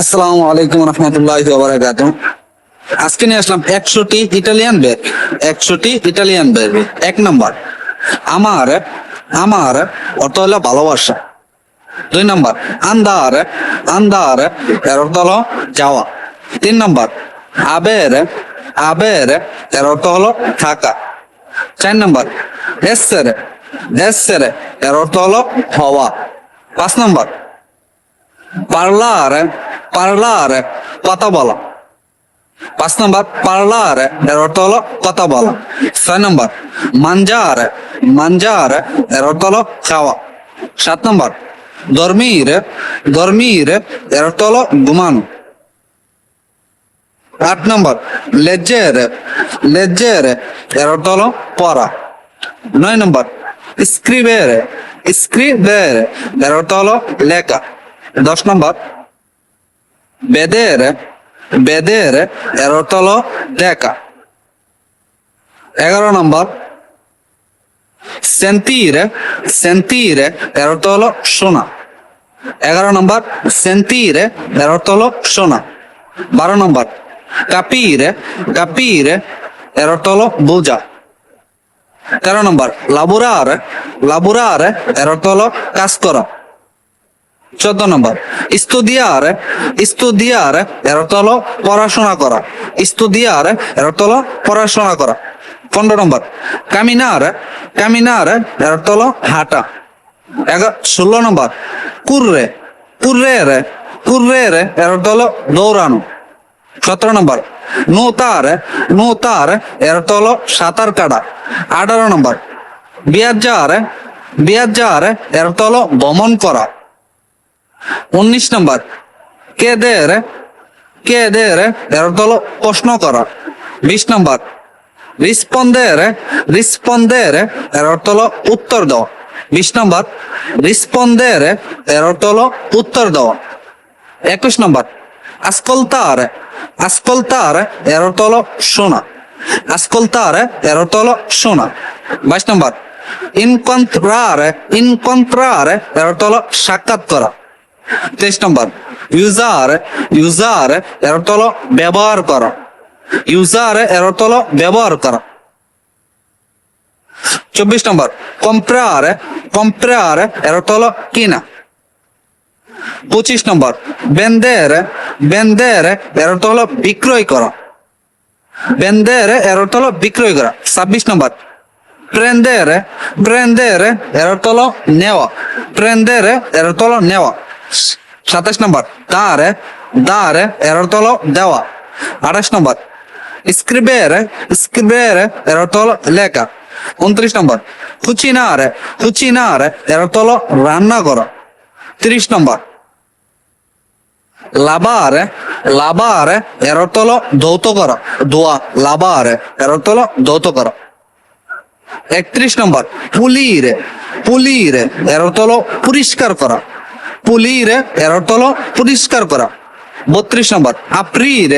আসসালামু আলাইকুম রহমতুল্লাহ বারাকাত আজকে নিয়ে আসলাম একশোটি ইটালিয়ান বের। একশোটি ইটালিয়ান বের। এক নম্বর। আমার আমার অর্থ হলো ভালোবাসা। দুই নম্বর। আন্দার আন্দার, এর অর্থ হলো যাওয়া। তিন নম্বর। আবের আবের, এর অর্থ হলো থাকা। চার নম্বর। এসের এসের এর অর্থ হলো হওয়া। পাঁচ নম্বর। parlare parlare কথা বলা। পাঁচ নম্বর parlare এর অর্থ হলো কথা বলা। ছয় নম্বর mangiare mangiare এর অর্থ হলো খাওয়া। সাত নম্বর dormire dormire এর অর্থ হলো ঘুমানো। আট নম্বর leggere leggere এর অর্থ হলো পড়া। নয় নম্বর scrivere scrivere এর অর্থ হলো লেখা। দশ নম্বর বেদের বেদের এর অর্থ হলো দেখা। এগারো নম্বর। সেন্তির সেন্তির এর অর্থ হলো শোনা এগারো নম্বর। সেন্তির এর অর্থ হলো শোনা বারো নম্বর। কাপির কাপির এর অর্থ হলো বোঝা। তেরো নম্বর। লাবুরার লাবুরার এর অর্থ হলো কাজ করা। চোদ্দ নম্বর, ইস্তুদিয়ার ইস্তুদিয়ার, এর হলো পড়াশোনা করা। ইস্তুদিয়ার, এর হলো পড়াশোনা করা। পনেরো নম্বর, কামিনার কামিনার, এর অর্থ হলো হাঁটা। ষোলো নম্বর, কুর্রে কুর্রে রে কুর্রে রে এর হলো দৌড়ানো। সতেরো নম্বর, নোতার নোতার, এর হলো সাঁতার কাটা। আঠারো নম্বর বিয়াজার বিয়াজার এর অর্থ হলো ভ্রমণ করা। উনিশ নম্বর। কে দের কে দের এর অর্থ হলো প্রশ্ন করা। বিশ নম্বর। রিসপন্দের রিসপন্দের এর অর্থ উত্তর দেওয়া। বিশ নম্বর। রিসপন্দের এর অর্থ উত্তর দেওয়া। একুশ নম্বর। আসকলতার আসকলতার এর অর্থ হলো শোনা আসকলতার এর অর্থ হলো শোনা বাইশ নম্বর। ইনকন্ত্রার ইনকন্ত্রার এর অর্থ হলো সাক্ষাৎ করা। তেইশ নম্বর ইউজার ইউজার এর অর্থ হলো ব্যবহার করা। ইউজার এর অর্থ হলো ব্যবহার করা। চব্বিশ নম্বর কম্প্রার কম্প্রার এর অর্থ হলো কিনা। পঁচিশ নম্বর বেন্দের বেন্দের এর অর্থ হলো বিক্রয় করা। বেন্দের এর অর্থ হলো বিক্রয় করা। ছাব্বিশ নম্বর প্রেন্দের প্রেন্দের এর অর্থ হলো নেওয়া। প্রেন্দের এর অর্থ হলো নেওয়া। সাতাশ নম্বর। দারে দারে এর অর্থ হলো দেওয়া। আঠাশ নম্বর। স্ক্রিবের স্ক্রিবের এর অর্থ হলো লেখা। উনত্রিশ নম্বর। কুচিনার কুচিনার এর অর্থ হলো রান্না করা। তিরিশ নম্বর। লাবার লাবার এর অর্থ হলো দৌত করা। দোয়া, লাবার এর অর্থ হলো দৌত করা। একত্রিশ নম্বর। পুলির পুলির এর অর্থ হলো পরিষ্কার করা। পুলির এর অর্থ হলো পরিষ্কার করা। বত্রিশ নম্বর, আপ্রির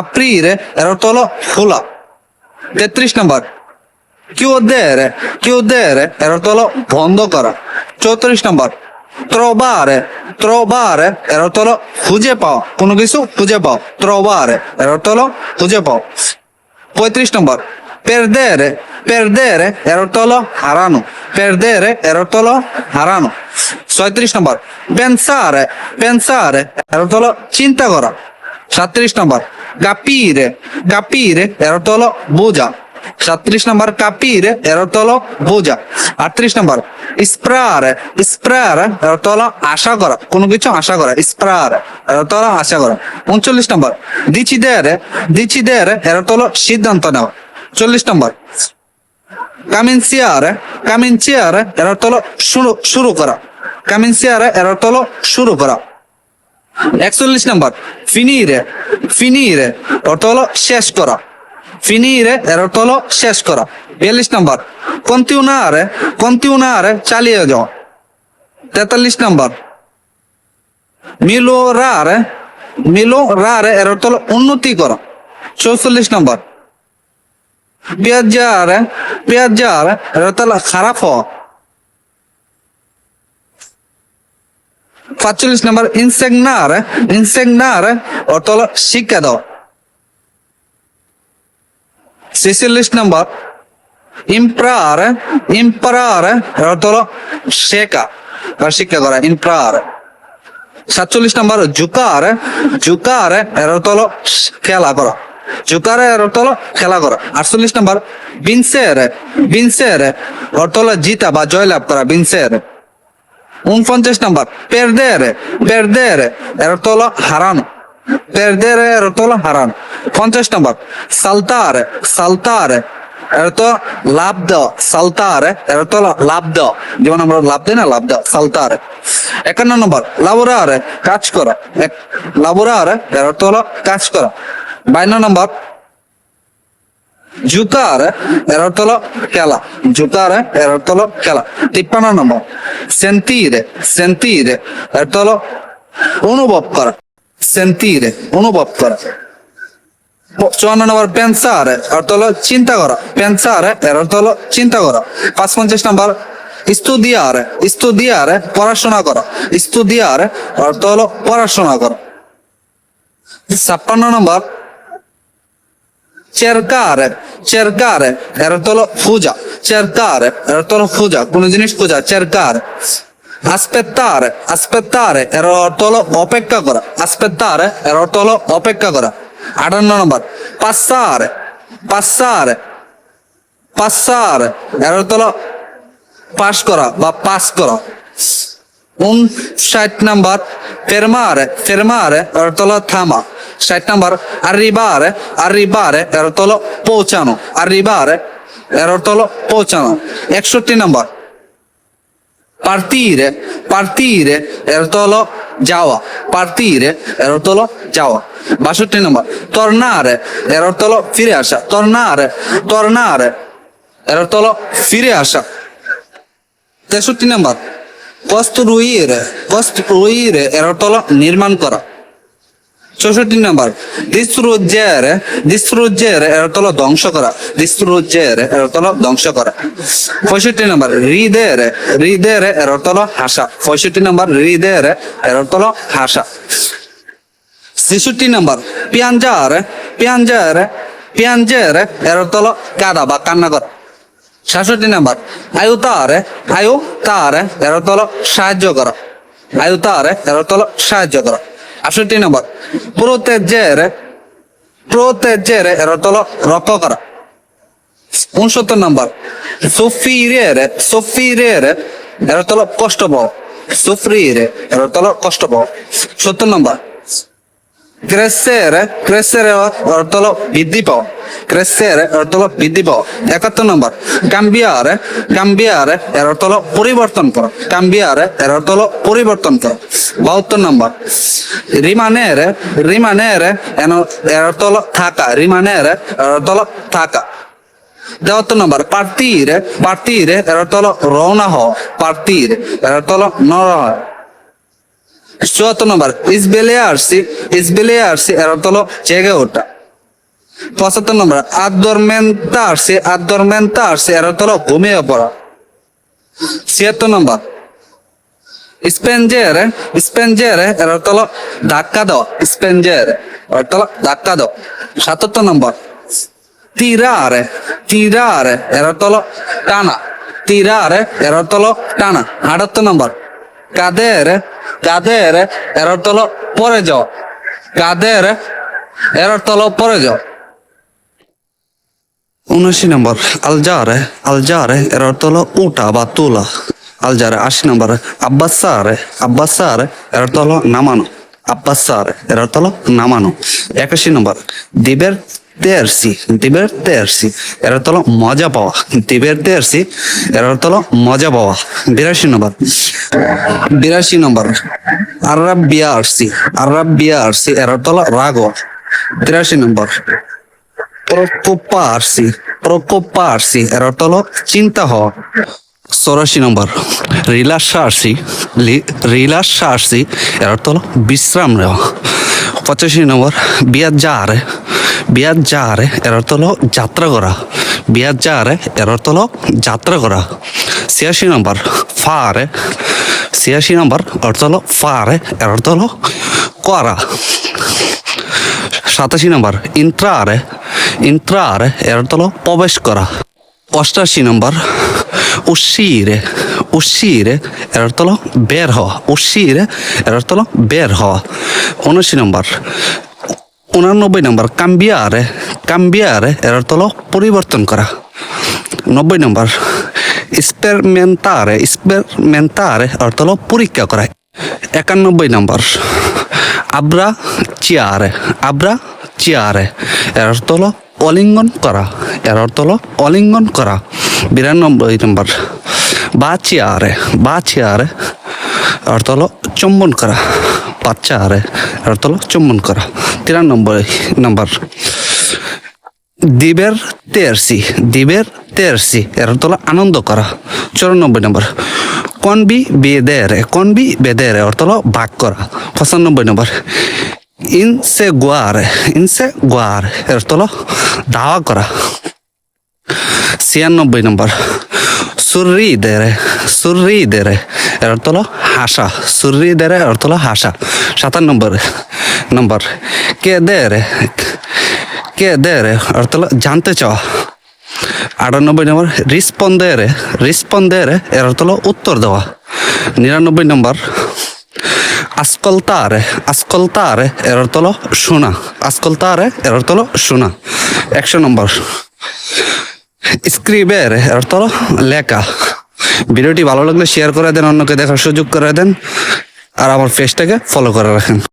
আপ্রির এর অর্থ হলো খোলা। তেত্রিশ নম্বর, কিউদের কিউদের এর অর্থ হলো বন্ধ করা। চৌত্রিশ নম্বর, ত্রবার ত্রবার এর অর্থ হলো খুঁজে পাওয়া কোনো কিছু খুঁজে পাও। ত্রবার এর অর্থ হলো খুঁজে পাও। পঁয়ত্রিশ নম্বর পেরদের পেরদের এর অর্থ হলো হারানো পেরদের এর অর্থ হলো হারানো ছয়ত্রিশ নম্বর। পেন্সার পেন্সার এর অর্থ হলো চিন্তা করা। সাত্রিশ নম্বর। কাপির কাপির এর অর্থ হলো বোঝা। সাত্রিশ নম্বর কাপির এর অর্থ হলো বোঝা। আটত্রিশ নম্বর। স্প্রার স্প্রার এর অর্থ হলো আশা করা। কোনো কিছু আশা করা। স্প্রার এর অর্থ হলো আশা করা। উনচল্লিশ নম্বর। দিচিদের দিচিদের এর অর্থ হলো সিদ্ধান্ত নেওয়া চল্লিশ নম্বর। কামিনসিয়ার কামিনসিয়ার এর অর্থ হলো শুরু শুরু করা। কামিনসিয়ার এর অর্থ হলো শুরু করা। একচল্লিশ নম্বর, ফিনিরে ফিনিরে অর্থ শেষ করা। ফিনিরে এর হলো শেষ করা। বিয়াল্লিশ নম্বর কন্টিউনারে কন্টিউনারে চালিয়ে যাওয়া তেতাল্লিশ নম্বর মিলো রারে মিলো রারে এর হলো উন্নতি করা। চৌচল্লিশ নম্বর পেঁয়াজারে পেঁয়াজারে এর অর্থ হলো খারাপ হওয়া পাঁচচল্লিশ নম্বর, ইনসেগনারে ইনসেগনারে অর্থ হলো শিক্ষা দেওয়া ছেচল্লিশ নম্বর, ইম্প্রারে ইম্পারারে, এর অর্থ শেখা শিক্ষা করা, ইম্প্রারে। সাতচল্লিশ নম্বর, জুকারে জুকারে, এর হলো খেলা করা। জুকারে এর অর্থ হলো খেলা করা। আটচল্লিশ নম্বর, বিনসেরে বিনসেরে অর্থ হলো জিতা বা জয়লাভ করা, বিনসেরে। উনপঞ্চাশ নম্বর, পেরদেরে পেরদেরে এর অর্থ হলো হারানো। পেরদেরে এর অর্থ হলো হারানো। পঞ্চাশ নম্বর, সালতারে সালতারে এর অর্থ লাভ দেওয়া। সালতারে এর হলো লাভ দেওয়া। যেমন আমরা লাভ দিই না, লাভ দেওয়া। সালতারে। একান্ন নম্বর লাবোরারে কাজ করা। লাবোরারে এর অর্থ হলো কাজ করা। বাইন্ন নম্বর। জুকারে, এর অর্থ হলো খেলা। জুকারে, এর অর্থ হলো খেলা। তিপ্পান্ন নম্বর। সেন্তিরে সেন্তিরে অর্থ হলো অনুভব করা। সেন্তিরে, অনুভব করা। চুয়ান্ন নম্বর, পেন্সারে অর্থ হলো চিন্তা করা। পেন্সারে, এর অর্থ চিন্তা করা। পাঁচ পঞ্চাশ নম্বর ইস্তুদিয়ারে ইস্তুদিয়ারে পড়াশোনা করা। ইস্তুদিয়ারে অর্থ হলো পড়াশোনা করা। ছাপ্পান্ন নম্বর cercare cercare এর অর্থ হলো খোঁজা cercare এর অর্থ হলো খোঁজা কোন জিনিস খোঁজা, cercare, aspettare aspettare এর অর্থ হলো অপেক্ষা করা, aspettare এর অর্থ হলো অপেক্ষা করা। আটান্ন নম্বর, passare passare passare এর অর্থ হলো পাস করা বা পাস করা। উনষাট নাম্বার ফেরমারে ফেরমারে অর্থ হলো থামা। ষাট নাম্বার arrivare arrivare এর অর্থ হলো পৌঁছানো arrivare এর অর্থ হলো পৌঁছানো একষট্টি নাম্বার partire partire এর অর্থ হলো যাওয়া partire এর অর্থ হলো যাওয়া বাষট্টি নম্বর tornare এর অর্থ হলো ফিরে আসা tornare tornare এর অর্থ হলো ফিরে আসা তেষট্টি নাম্বার কস্তুরুইরে কস্তুরুইরে এর অর্থ হলো নির্মাণ করা চৌষট্টি নাম্বার। দিস্রুজ্জের দিস্রুজ্জের এর অর্থ হলো ধ্বংস করা, দিস্রুজ্জের এর অর্থ হলো ধ্বংস করা। পঁয়ষট্টি নাম্বার, হৃদের হৃদের এর অর্থ হলো হাসা। পঁয়ষট্টি নাম্বার, হৃদের এর অর্থ হলো হাসা। ছেষট্টি নাম্বার, পিয়াঞ্জার পিয়াঞ্জার, পিয়াঞ্জের এর অর্থ হলো কাদা বা কান্না করা সাতষট্টি নাম্বার আয়ু তারে আয়ু তারে এর অর্থ হলো সাহায্য করা। আয়ু তারে এর অর্থ সাহায্য করা। আটষট্টি নম্বর প্রোতেজের প্রোতেজের এর অর্থ করা উনসত্তর নম্বর সফিরের সফিরের এর কষ্ট পাও সুফরিরে এর কষ্ট পাও সত্তর নম্বর ক্রেসের ক্রেসের অর্থ হলো বৃদ্ধি পাও ক্রেসের অর্থ হলো বৃদ্ধি পাও একাত্তর নম্বর কাম্বিয়ার কাম্বিয়ার এর অর্থ হলো পরিবর্তন করো কাম্বিয়ার এর অর্থ হলো পরিবর্তন করো বাহাত্তর নম্বর রিমানের রিমানের এর অর্থ হলো থাকা রিমানের এর অর্থ হলো থাকা দেওয়াত্তর নম্বর পার্টির পার্টির এর অর্থ হলো রওনা হওয়া পার্টির এর অর্থ হলো নর হয় চুয়াত্তর নম্বর ইসবেলে আসছি ইসবেলে আসছি এর অর্থ হলো জেগে ওঠা। পঁচাত্তর নম্বর আদরমেন্তা আসছে আদরমেন্তা আসছে এর অর্থ হলো ঘুমিয়ে পড়া। ছিয়াত্তর নম্বর স্পেঞ্জের স্পেঞ্জের এর অর্থ হলো ধাক্কা দেওয়া স্পেঞ্জের অর্থ হলো ধাক্কা দেওয়া। সাতাত্তর নম্বর tirare tirare এর অর্থ হলো টানা tirare এর অর্থ হলো টানা। আটাত্তর নম্বর, কাদের কাদের এর অর্থ হলো পরে যাওয়া কাদের এর অর্থ হলো পরে যাওয়া উনআশি নম্বর, আলজারে আলজারে এর অর্থ হলো উঠা বা তোলা। আলজারে আশি নম্বর আব্বাসারে আব্বাসারে এর অর্থ হলো নামানো। আব্বাসারে এর অর্থ হলো নামানো। একাশি নম্বর দিবের তেরসি দিবের তেরসি এর অর্থ মজা পাওয়া। দিবের তেরসি এর হলো মজা পাওয়া। বিরাশি নম্বর। বিরাশি নম্বর। আরব বিয়ারসি আরব বিয়ারসি এর হলো রাগ তিরাশি নম্বর। preoccuparsi preoccuparsi এর অর্থ হলো চিন্তা হওয়া চৌরাশি নম্বর। রিলাসার্সি রিলাসার্সি এর অর্থ হলো বিশ্রাম নেওয়া পঁচাশি নম্বর। বিয়াজারে বিয়াজারে এর অর্থ হলো যাত্রা করা বিয়াজারে এর অর্থ হলো যাত্রা করা ছিয়াশি নম্বর ফারে ছিয়াশি নম্বর অর্থ হলো ফারে এর অর্থ হলো করা সাতাশি নম্বর ইন্ট্রারে ইন্ট্রারে এর অর্থ হলো প্রবেশ করা অষ্টাশি নম্বর উশিরে উশিরে এর অর্থ হলো বের হওয়া উশিরে এর অর্থ হলো বের হওয়া উনআশি নম্বর উনানব্বই নম্বর, কাম্বিয়ারে কাম্বিয়ারে এর অর্থ হলো পরিবর্তন করা। নব্বই নম্বর স্পেরমেন্টারে স্পেরমেন্টারে অর্থ হলো পরীক্ষা করা। একানব্বই নম্বর আব্রা চিয়ারে আব্রা চিয়ারে এর অর্থ হলো অলিঙ্গন করা। এর অর্থ হলো অলিঙ্গন করা। বিরানব্বই নম্বর বা চিয়ারে বা চিয়ারে অর্থ হলো চুম্বন করা। বাচ্চা আরে অর্থ হলো চুম্বন করা। তিরানব্বই নম্বর দিবের তেরসি দিবের তেরসি এর হলো আনন্দ করা। চুরানব্বই নম্বর। কনবি বেদেরে কনবি বেদেরে অর্থ হলো ভাগ করা। পঁচানব্বই নম্বর। ইনসে গুয়ারে, ইনসে গুয়ার এর অর্থ দাওয়া করা। ছিয়ানব্বই নম্বর। সুর্রি দেরে সুর্রি দেরে এর অর্থ হাসা। সুর্রি দেরে অর্থ হলো হাসা। সাতানব্বই নম্বর। কে দেরে কে দেরে অর্থ হলো জানতে চাওয়া আটানব্বই নম্বর রিসপন্দেরে রিসপন্দেরে এর অর্থ হলো উত্তর দেওয়া। নিরানব্বই নম্বর আসকলতারে আসকলতারে এর অর্থ হলো শোনা আসকলতারে এর অর্থ হলো শোনা। একশো নম্বর স্ক্রিবের এর অর্থ হলো লেখা। ভিডিওটি ভালো লাগলে শেয়ার করে দেন, অন্যকে দেখার সুযোগ করে দেন, আর আমার পেজটাকে ফলো করে রাখেন।